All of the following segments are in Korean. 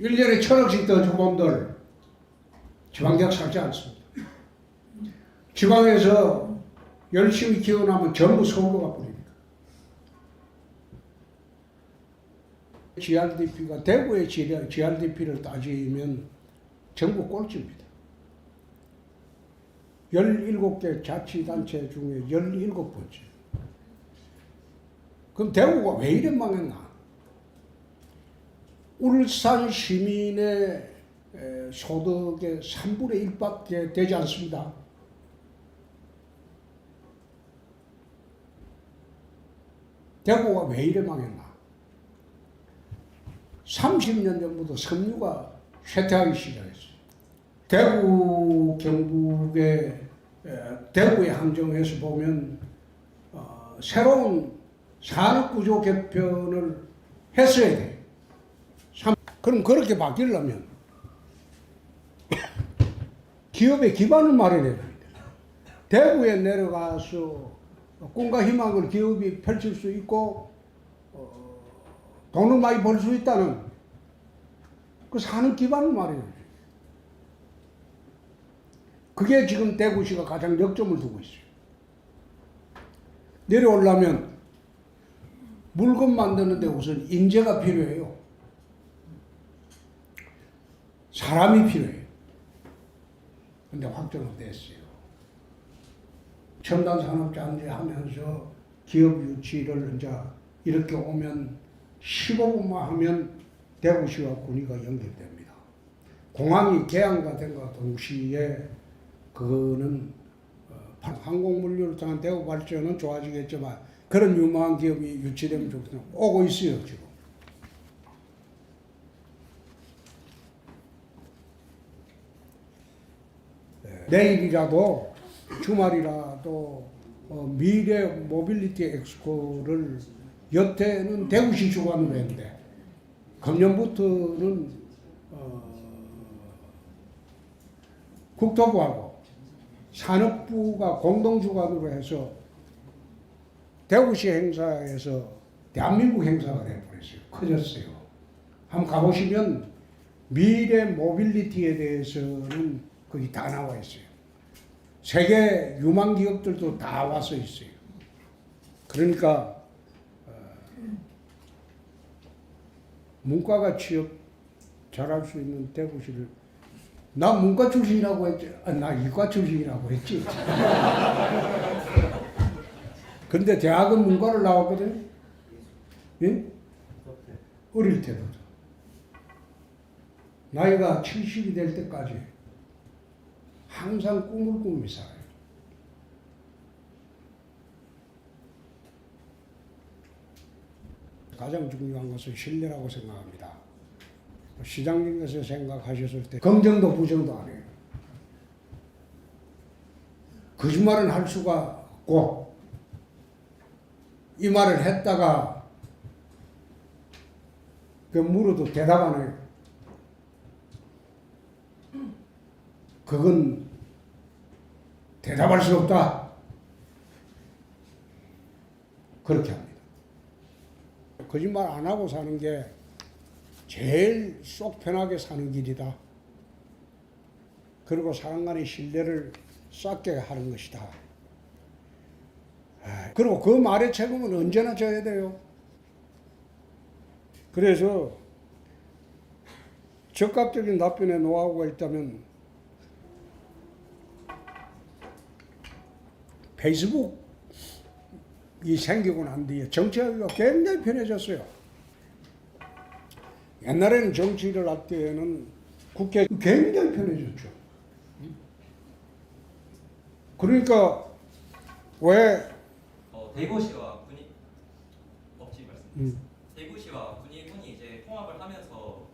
1년에 천억씩 더 주범들 지방대학 살지 않습니다. 지방에서 열심히 기원하면 전부 서울로 가버립니다. GRDP가 대구의 GRDP를 따지면 전국 꼴찌입니다. 17개 자치단체 중에 17번째. 그럼 대구가 왜 이래 망했나? 울산 시민의 에, 소득의 3분의 1밖에 되지 않습니다. 대구가 왜 이래 망했나? 30년 전부터 섬유가 쇠퇴하기 시작했어요. 대구 경북의 에, 대구의 함정에서 보면 어, 새로운 산업구조 개편을 했어야 돼요. 삼- 그럼 그렇게 바뀌려면 기업의 기반을 마련해야 됩니다. 대구에 내려가서 꿈과 희망을 기업이 펼칠 수 있고 어, 돈을 많이 벌 수 있다는 그 사는 기반을 마련해야 돼요. 그게 지금 대구시가 가장 역점을 두고 있어요. 내려오려면 물건 만드는데 우선 인재가 필요해요. 사람이 필요해요. 근데 확정은 됐어요. 첨단 산업장제 하면서 기업 유치를 이제 이렇게 오면 15분만 하면 대구시와 군위가 연결됩니다. 공항이 개항가 된과 동시에 그거는 어, 항공물류를 통한 대구 발전은 좋아지겠지만 그런 유망한 기업이 유치되면 좋겠다. 오고 있어요 지금. 네. 내일이라도 주말이라도 어, 미래 모빌리티 엑스포를 여태는 대구시 주관으로 했는데 금년부터는 어, 국토부하고 산업부가 공동 주관으로 해서 대구시 행사에서 대한민국 행사가 되어버렸어요. 커졌어요. 한번 가보시면 미래 모빌리티에 대해서는 거기 다 나와 있어요. 세계 유망 기업들도 다 와서 있어요. 그러니까 어, 문과가 취업 잘할 수 있는 대구시를 나 문과 출신이라고 했지, 아, 나 이과 출신이라고 했지. 근데 대학은 문과를 나왔거든. 예? 어릴 때부터. 나이가 70이 될 때까지 항상 꿈을 꾸며 살아요. 가장 중요한 것은 신뢰라고 생각합니다. 시장님께서 생각하셨을 때 긍정도 부정도 안 해요. 거짓말은 할 수가 없고 이 말을 했다가 그 물어도 대답 안 해요. 그건 대답할 수 없다. 그렇게 합니다. 거짓말 안 하고 사는 게 제일 쏙 편하게 사는 길이다. 그리고 사람 간의 신뢰를 쌓게 하는 것이다. 아, 그리고 그 말의 책임은 언제나 져야 돼요. 그래서 적극적인 답변에 노하우가 있다면 페이스북이 생기고 난 뒤에 정치하기가 굉장히 편해졌어요. 옛날에는 정치를 할 때는 국회 굉장히 편해졌죠. 그러니까 왜 어, 대구시와 군이 없지 말씀드렸습니다. 음, 대구시와 군위군이 이제 통합을 하면서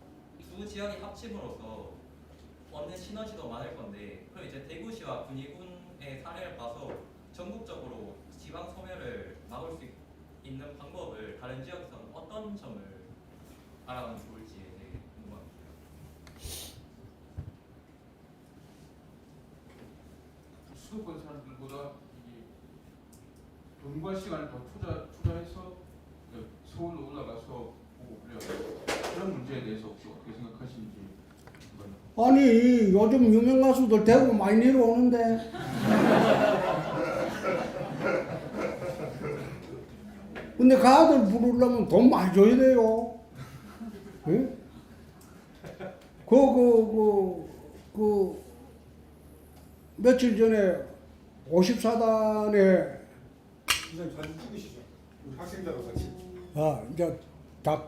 두 지역이 합침으로써 얻는 시너지도 많을 건데 그럼 이제 대구시와 군위군의 사례를 봐서 전국적으로 지방 소멸을 막을 수 있는 방법을 다른 지역에서는 어떤 점을 알아가면 좋을지 되게 궁금합니다. 수도권 사람들보다 이게 돈과 시간을 더 투자 투자해서 그 서울로 올라가서 보고 그래요. 그런 문제에 대해서 혹시 어떻게 생각하시는지 아니 요즘 유명 가수들 대구 많이 내려오는데 근데 그 아들 부르려면 돈 많이 줘야 돼요 예? 그, 그, 그, 그, 며칠 전에 54단에, 선생님 사진 찍으시죠. 우리 학생들하고 같이. 아, 이제 다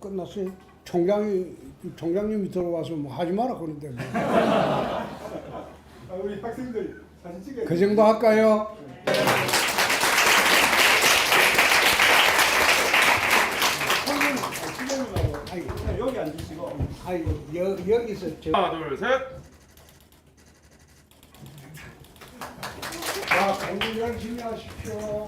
끝났어요. 총장이, 총장님이 들어와서 뭐 하지 마라 그러는데 뭐. 아, 우리 학생들 사진 찍어야 그 정도 할까요? 선생님 선생님하고 아이, 그냥 여기 앉으시고. 아이, 여, 여기서 저, 하나 둘 셋. 자, 공부 열심히 하십시오.